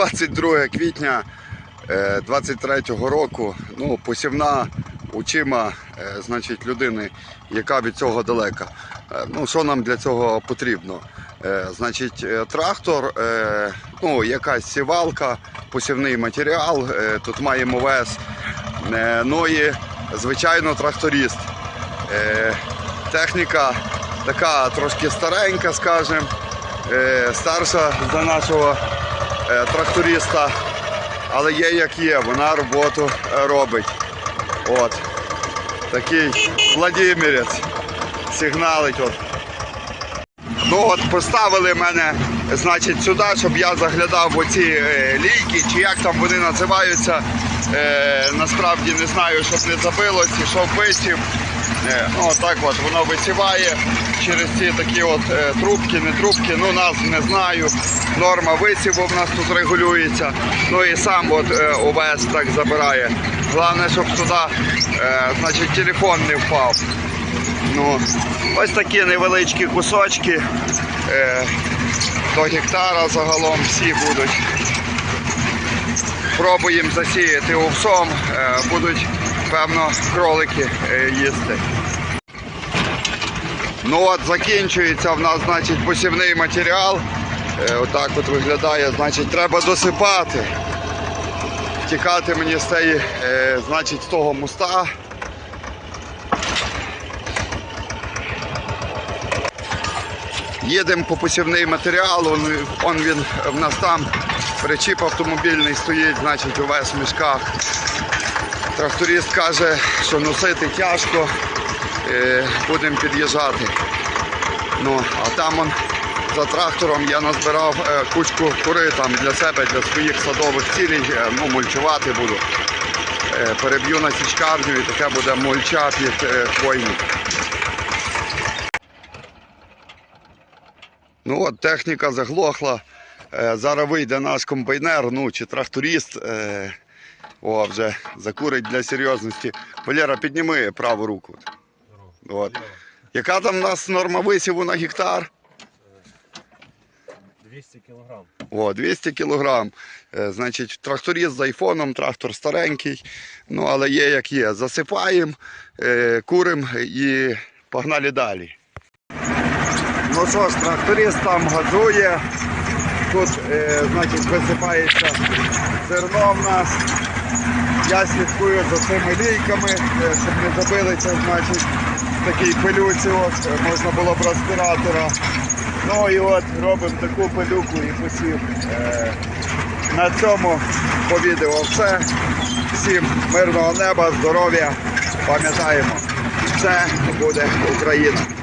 22 квітня 23-го року. Ну, посівна очима е, значить, людини, яка від цього далека. Е, Ну, що нам для цього потрібно? Е, Значить, е, трактор, е, ну, якась сівалка, посівний матеріал, е, тут маємо вес, е, ну і, звичайно, тракторист. Е, Техніка така трошки старенька, скажімо, е, старша за нашого е, тракториста, але є як є, вона роботу е, робить. От. Такий Владимирець сигналить. От. Ну от поставили мене значить, сюди, щоб я заглядав в оці е, лійки, чи як там вони називаються. Е, насправді не знаю, щоб не забилось, ішов висів. Е, ну, так от воно висіває через ці такі от е, трубки, не трубки, ну нас не знаю. Норма висіву в нас тут регулюється. Ну і сам от е, ОВС так забирає. Головне, щоб е, значить, телефон не впав. Ну, ось такі невеличкі кусочки. Е, до гектара загалом всі будуть. Пробуємо засіяти овсом, е, будуть, певно, кролики е, їсти. Ну от закінчується в нас, значить, посівний матеріал. Е, отак от виглядає, значить, треба досипати. Тікати мені з цієї, е, значить, з того моста. Їдемо по посівний матеріал, он, он він в нас там, причіп автомобільний стоїть, значить увесь в мішках. Тракторист каже, що носити тяжко, е, будемо під'їжджати. Ну, а там он, за трактором я назбирав е, кучку кури там для себе, для своїх садових цілей, е, ну, мульчувати буду. Переб'ю на січкарню і таке буде мульча під хвойник. Ну от техніка заглохла. Зараз вийде наш комбайнер, ну чи тракторист. О, вже закурить для серйозності. Валера, підніми праву руку. От. Яка там у нас норма висіву на гектар? 200 кілограм. О, 200 кілограм. Е, значить, тракторист з айфоном, трактор старенький. Ну, але є як є. Засипаємо, е, куримо і погнали далі. Ну що ж, тракторист там газує. Тут, е, значить, висипається зерно в нас. Я слідкую за цими лійками, е, щоб не забилися, значить, в такій пилюці от, е, можна було б респіратора. Ну і от робимо таку пилюку і посів. Е, на цьому по відео все. Всім мирного неба, здоров'я. Пам'ятаємо, це буде Україна.